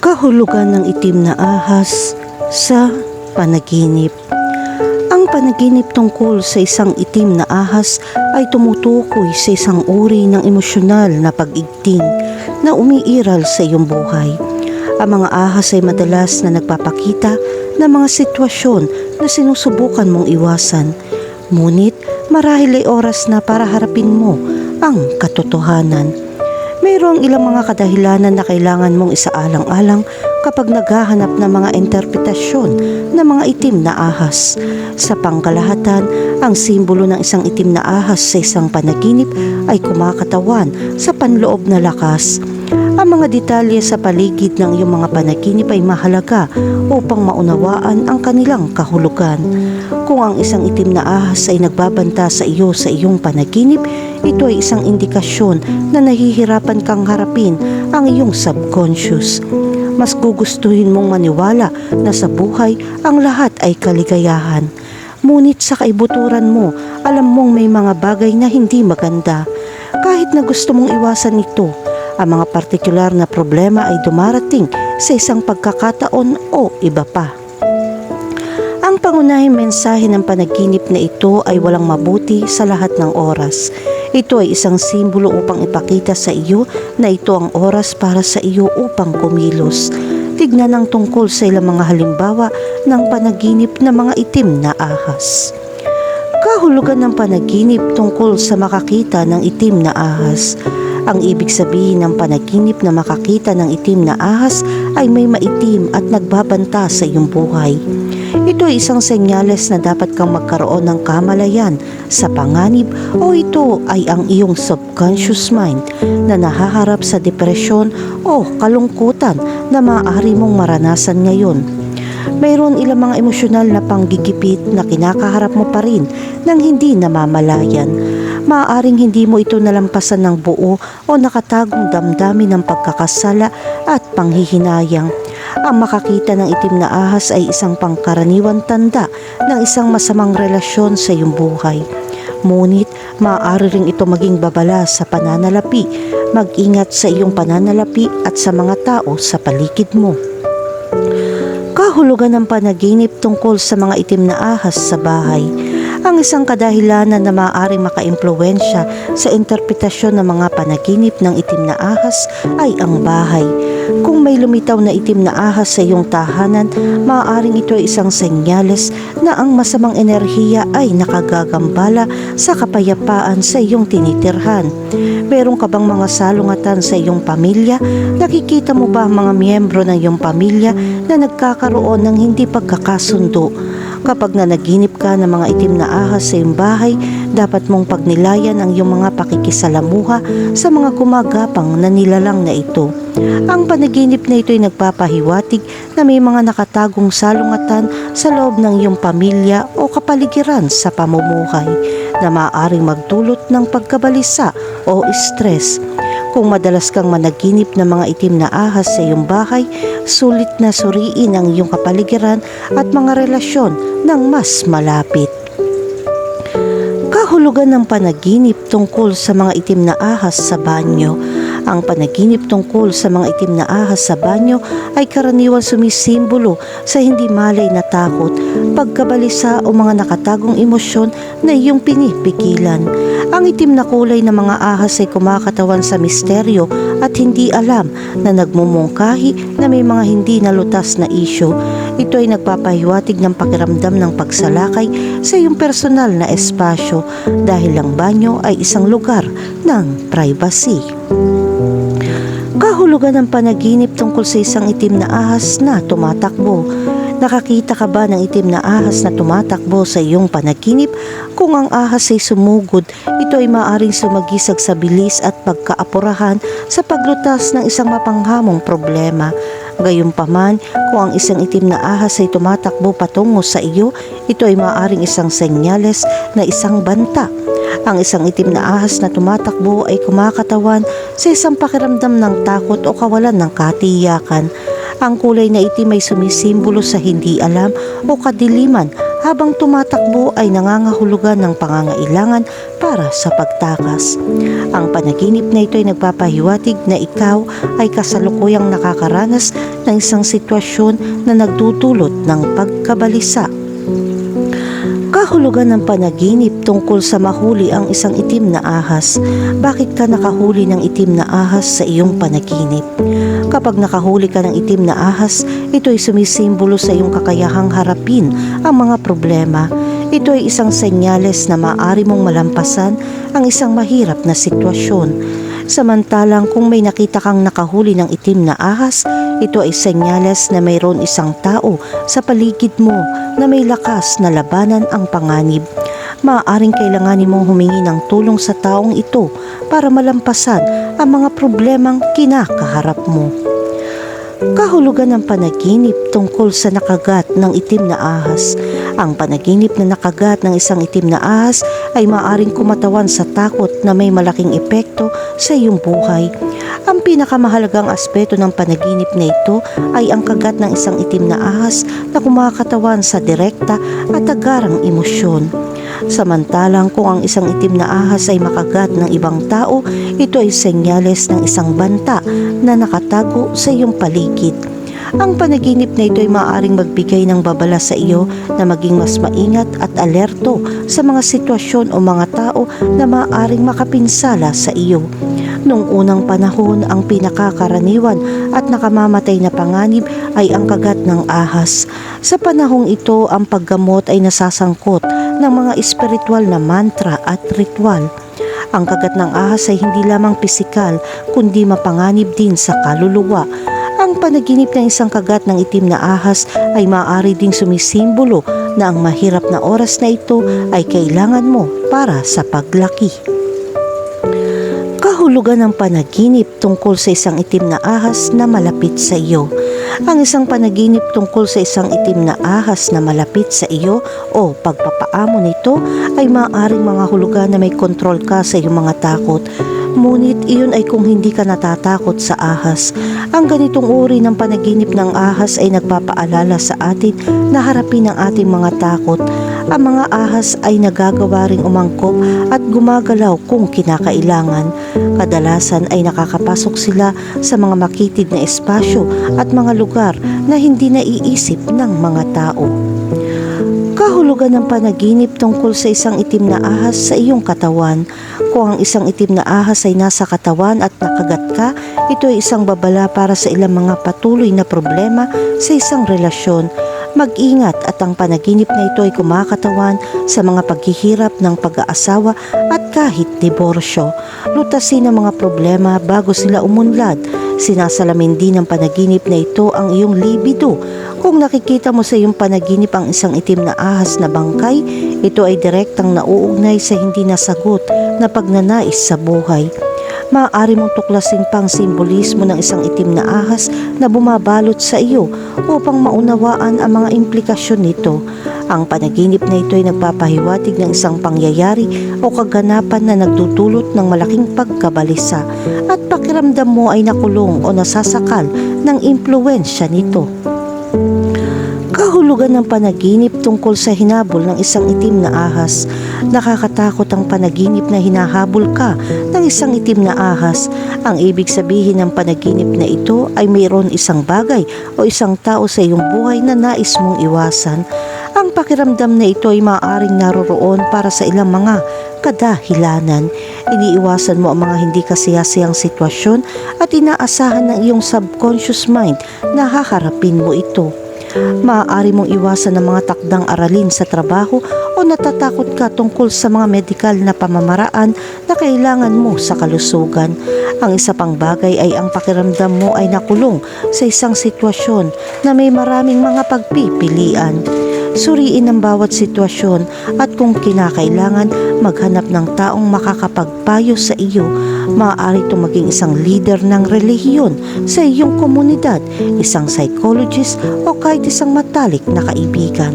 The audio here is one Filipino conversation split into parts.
kahulugan ng itim na ahas sa panaginip. Ang panaginip tungkol sa isang itim na ahas ay tumutukoy sa isang uri ng emosyonal na pag-igting na umiiral sa iyong buhay. Ang mga ahas ay madalas na nagpapakita ng mga sitwasyon na sinusubukan mong iwasan. Ngunit marahil ay oras na para harapin mo ang katotohanan. Mayroong ilang mga kadahilanan na kailangan mong isaalang-alang kapag naghahanap ng mga interpretasyon ng mga itim na ahas. Sa pangkalahatan, ang simbolo ng isang itim na ahas sa isang panaginip ay kumakatawan sa panloob na lakas. Ang mga detalye sa paligid ng iyong mga panaginip ay mahalaga upang maunawaan ang kanilang kahulugan. Kung ang isang itim na ahas ay nagbabanta sa iyo sa iyong panaginip, ito ay isang indikasyon na nahihirapan kang harapin ang iyong subconscious. Mas gugustuhin mong maniwala na sa buhay ang lahat ay kaligayahan. Ngunit sa kaibuturan mo, alam mong may mga bagay na hindi maganda. Kahit na gusto mong iwasan ito, ang mga partikular na problema ay dumarating sa isang pagkakataon o iba pa. Ang pangunahing mensahe ng panaginip na ito ay walang mabuti sa lahat ng oras. Ito ay isang simbolo upang ipakita sa iyo na ito ang oras para sa iyo upang kumilos. Tignan ang tungkol sa ilang mga halimbawa ng panaginip ng mga itim na ahas. Kahulugan ng panaginip tungkol sa makakita ng itim na ahas. Ang ibig sabihin ng panaginip na makakita ng itim na ahas ay may maitim at nagbabanta sa iyong buhay. Ito ay isang senyales na dapat kang magkaroon ng kamalayan sa panganib o ito ay ang iyong subconscious mind na nahaharap sa depresyon o kalungkutan na maaari mong maranasan ngayon. Mayroon ilang mga emosyonal na panggigipit na kinakaharap mo pa rin nang hindi namamalayan. Maaaring hindi mo ito nalampasan ng buo o nakatagong damdamin ng pagkakasala at panghihinayang. Ang makakita ng itim na ahas ay isang pangkaraniwan tanda ng isang masamang relasyon sa iyong buhay. Ngunit maaari ring ito maging babala sa pananalapi. Mag-ingat sa iyong pananalapi at sa mga tao sa paligid mo. Kahulugan ng panaginip tungkol sa mga itim na ahas sa bahay. Ang isang kadahilanan na maaaring makaimpluwensya sa interpretasyon ng mga panaginip ng itim na ahas ay ang bahay. Kung may lumitaw na itim na ahas sa iyong tahanan, maaaring ito ay isang senyales na ang masamang enerhiya ay nakagagambala sa kapayapaan sa iyong tinitirhan. Meron ka bang mga salungatan sa iyong pamilya? Nakikita mo ba ang mga miyembro ng iyong pamilya na nagkakaroon ng hindi pagkakasundo? Kapag nanaginip ka ng mga itim na ahas sa iyong bahay, dapat mong pagnilayan ang iyong mga pakikisalamuha sa mga gumagapang na nilalang na ito. Ang panaginip na ito ay nagpapahiwatig na may mga nakatagong salungatan sa loob ng iyong pamilya o kapaligiran sa pamumuhay na maaaring magdulot ng pagkabalisa o stress. Kung madalas kang managinip ng mga itim na ahas sa iyong bahay, sulit na suriin ang iyong kapaligiran at mga relasyon ng mas malapit. Kahulugan ng panaginip tungkol sa mga itim na ahas sa banyo. Ang panaginip tungkol sa mga itim na ahas sa banyo ay karaniwan sumisimbolo sa hindi malay na takot, pagkabalisa o mga nakatagong emosyon na iyong pinipigilan. Ang itim na kulay ng mga ahas ay kumakatawan sa misteryo at hindi alam na nagmumungkahi na may mga hindi nalutas na isyo. Ito ay nagpapahiwatig ng pakiramdam ng pagsalakay sa iyong personal na espasyo dahil ang banyo ay isang lugar ng privacy. Kahulugan ng panaginip tungkol sa isang itim na ahas na tumatakbo. Nakakita ka ba ng itim na ahas na tumatakbo sa iyong panaginip? Kung ang ahas ay sumugod, ito ay maaring sumagisag sa bilis at pagkaapurahan sa paglutas ng isang mapanghamong problema. Gayunpaman, kung ang isang itim na ahas ay tumatakbo patungo sa iyo, ito ay maaaring isang senyales na isang banta. Ang isang itim na ahas na tumatakbo ay kumakatawan sa isang pakiramdam ng takot o kawalan ng katiyakan. Ang kulay na itim ay sumisimbolo sa hindi alam o kadiliman habang tumatakbo ay nangangahulugan ng pangangailangan para sa pagtakas. Ang panaginip na ito ay nagpapahiwatig na ikaw ay kasalukuyang nakakaranas ng isang sitwasyon na nagdudulot ng pagkabalisa. Kahulugan ng panaginip tungkol sa mahuli ang isang itim na ahas. Bakit ka nakahuli ng itim na ahas sa iyong panaginip? Kapag nakahuli ka ng itim na ahas, ito ay sumisimbolo sa iyong kakayahang harapin ang mga problema. Ito ay isang senyales na maaari mong malampasan ang isang mahirap na sitwasyon. Samantalang kung may nakita kang nakahuli ng itim na ahas, ito ay senyales na mayroon isang tao sa paligid mo na may lakas na labanan ang panganib. Maaaring kailanganin mong humingi ng tulong sa taong ito para malampasan ang mga problemang kinakaharap mo. Kahulugan ng panaginip tungkol sa nakagat ng itim na ahas. Ang panaginip na nakagat ng isang itim na ahas ay maaaring kumatawan sa takot na may malaking epekto sa iyong buhay. Ang pinakamahalagang aspeto ng panaginip na ito ay ang kagat ng isang itim na ahas na kumakatawan sa direkta at agarang emosyon. Samantalang kung ang isang itim na ahas ay makagat ng ibang tao, ito ay senyales ng isang banta na nakatago sa iyong paligid. Ang panaginip na ito ay maaaring magbigay ng babala sa iyo na maging mas maingat at alerto sa mga sitwasyon o mga tao na maaaring makapinsala sa iyo. Noong unang panahon, ang pinakakaraniwan at nakamamatay na panganib ay ang kagat ng ahas. Sa panahong ito, ang paggamot ay nasasangkot ng mga espiritual na mantra at ritual. Ang kagat ng ahas ay hindi lamang pisikal, kundi mapanganib din sa kaluluwa. Ang panaginip ng isang kagat ng itim na ahas ay maaari ding sumisimbolo na ang mahirap na oras na ito ay kailangan mo para sa paglaki. Kahulugan ng panaginip tungkol sa isang itim na ahas na malapit sa iyo. Ang isang panaginip tungkol sa isang itim na ahas na malapit sa iyo o pagpapaamo nito ay maaaring mga hulugan na may kontrol ka sa iyong mga takot. Ngunit iyon ay kung hindi ka natatakot sa ahas. Ang ganitong uri ng panaginip ng ahas ay nagpapaalala sa atin na harapin ang ating mga takot. Ang mga ahas ay nagagawa ring umangkop at gumagalaw kung kinakailangan. Kadalasan ay nakakapasok sila sa mga makitid na espasyo at mga lugar na hindi naiisip ng mga tao. Kahulugan ng panaginip tungkol sa isang itim na ahas sa iyong katawan. Kung ang isang itim na ahas ay nasa katawan at nakagat ka, ito ay isang babala para sa ilang mga patuloy na problema sa isang relasyon. Mag-ingat at ang panaginip na ito ay kumakatawan sa mga paghihirap ng pag-aasawa at kahit diborsyo. Lutasin ang mga problema bago sila umunlad. Sinasalamin din ng panaginip na ito ang iyong libido. Kung nakikita mo sa iyong panaginip ang isang itim na ahas na bangkay, ito ay direktang nauugnay sa hindi nasagot na pagnanais sa buhay. Maaari mong tuklasin pang simbolismo ng isang itim na ahas na bumabalot sa iyo upang maunawaan ang mga implikasyon nito. Ang panaginip na ito ay nagpapahiwatig ng isang pangyayari o kaganapan na nagdudulot ng malaking pagkabalisa at pakiramdam mo ay nakulong o nasasakal ng impluensya nito. Kahulugan ng panaginip tungkol sa hinabol ng isang itim na ahas. Nakakatakot ang panaginip na hinahabol ka ng isang itim na ahas. Ang ibig sabihin ng panaginip na ito ay mayroon isang bagay o isang tao sa iyong buhay na nais mong iwasan. Ang pakiramdam na ito ay maaaring naroroon para sa ilang mga kadahilanan. Iniiwasan mo ang mga hindi kasiyasiyang sitwasyon at inaasahan ng iyong subconscious mind na haharapin mo ito. Maaari mong iwasan ang mga takdang aralin sa trabaho o natatakot ka tungkol sa mga medikal na pamamaraan na kailangan mo sa kalusugan. Ang isa pang bagay ay ang pakiramdam mo ay nakulong sa isang sitwasyon na may maraming mga pagpipilian. Suriin ang bawat sitwasyon at kung kinakailangan maghanap ng taong makakapagpayo sa iyo. Maaari itong maging isang leader ng relihiyon sa iyong komunidad, isang psychologist o kahit isang matalik na kaibigan.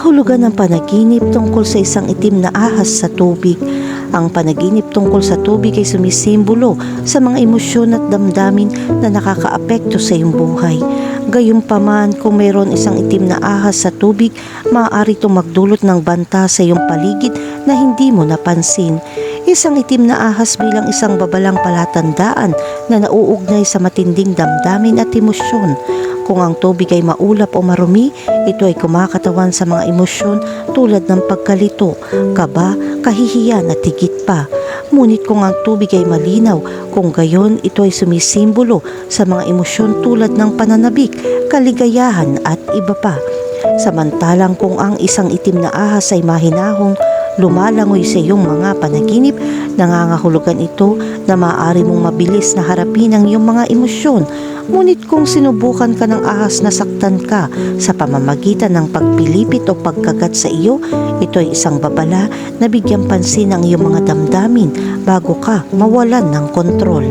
Kahulugan ng panaginip tungkol sa isang itim na ahas sa tubig. Ang panaginip tungkol sa tubig ay sumisimbolo sa mga emosyon at damdamin na nakakaapekto sa iyong buhay. Gayunpaman, kung mayroon isang itim na ahas sa tubig, maaari itong magdulot ng banta sa iyong paligid na hindi mo napansin. Isang itim na ahas bilang isang babalang palatandaan na nauugnay sa matinding damdamin at emosyon. Kung ang tubig ay maulap o marumi, ito ay kumakatawan sa mga emosyon tulad ng pagkalito, kaba, kahihiyan at higit pa. Ngunit kung ang tubig ay malinaw, kung gayon ito ay sumisimbolo sa mga emosyon tulad ng pananabik, kaligayahan at iba pa. Samantalang kung ang isang itim na ahas ay mahinahong, lumalangoy sa iyong mga panaginip, nangangahulugan ito na maaari mong mabilis na harapin ang iyong mga emosyon. Ngunit kung sinubukan ka ng ahas na saktan ka sa pamamagitan ng pagpilipit o pagkagat sa iyo, ito ay isang babala na bigyan pansin ang iyong mga damdamin bago ka mawalan ng kontrol.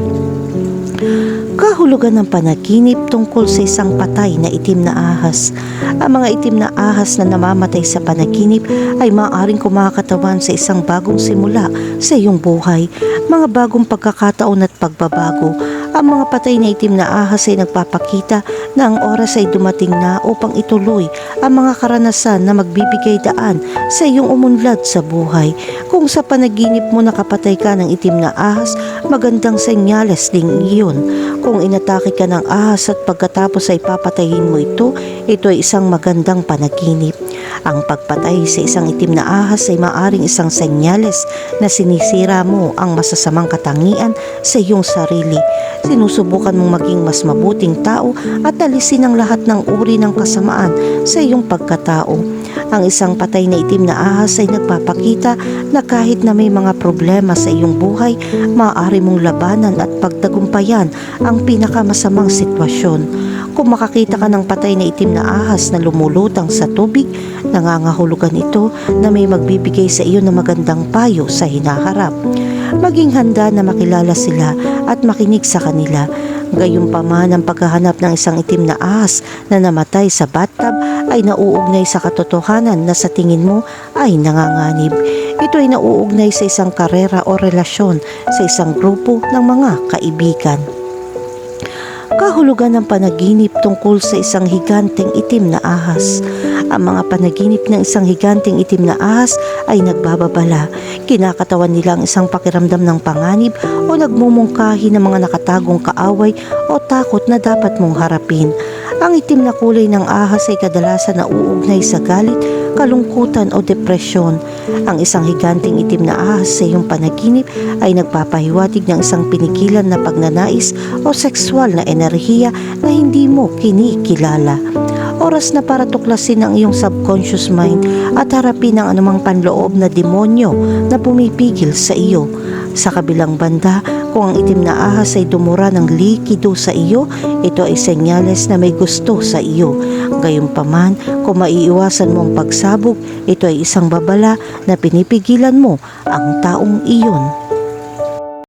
Kahulugan ng panaginip tungkol sa isang patay na itim na ahas. Ang mga itim na ahas na namamatay sa panaginip ay maaaring kumakatawan sa isang bagong simula sa iyong buhay, mga bagong pagkakataon at pagbabago. Ang mga patay na itim na ahas ay nagpapakita na ang oras ay dumating na upang ituloy ang mga karanasan na magbibigay daan sa iyong umunlad sa buhay. Kung sa panaginip mo nakapatay ka ng itim na ahas, magandang senyales ding iyon. Kung inatake ka ng ahas at pagkatapos ay papatayin mo ito, ito ay isang magandang panaginip. Ang pagpatay sa isang itim na ahas ay maaring isang senyales na sinisira mo ang masasamang katangian sa iyong sarili. Sinusubukan mong maging mas mabuting tao at alisin ang lahat ng uri ng kasamaan sa iyong pagkatao. Ang isang patay na itim na ahas ay nagpapakita na kahit na may mga problema sa iyong buhay, maaari mong labanan at pagtagumpayan ang pinakamasamang sitwasyon. Kung makakita ka ng patay na itim na ahas na lumulutang sa tubig, nangangahulugan ito na may magbibigay sa iyo ng magandang payo sa hinaharap. Maging handa na makilala sila at makinig sa kanila. Gayunpaman ang paghahanap ng isang itim na ahas na namatay sa bathtub ay nauugnay sa katotohanan na sa tingin mo ay nanganganib. Ito ay nauugnay sa isang karera o relasyon sa isang grupo ng mga kaibigan. Kahulugan ng panaginip tungkol sa isang higanteng itim na ahas. Ang mga panaginip ng isang higanteng itim na ahas ay nagbababala. Kinakatawan nila ang isang pakiramdam ng panganib o nagmumungkahi ng mga nakatagong kaaway o takot na dapat mong harapin. Ang itim na kulay ng ahas ay kadalasan nauugnay sa galit, kalungkutan o depresyon. Ang isang higanteng itim na ahas sa iyong panaginip ay nagpapahiwatig ng isang pinigilan na pagnanais o sexual na enerhiya na hindi mo kinikilala. Oras na para tuklasin ang iyong subconscious mind at harapin ang anumang panloob na demonyo na pumipigil sa iyo. Sa kabilang banda, kung ang itim na ahas ay dumura ng likido sa iyo, ito ay senyales na may gusto sa iyo. Gayunpaman, kung maiiwasan mo ang pagsabog, ito ay isang babala na pinipigilan mo ang taong iyon.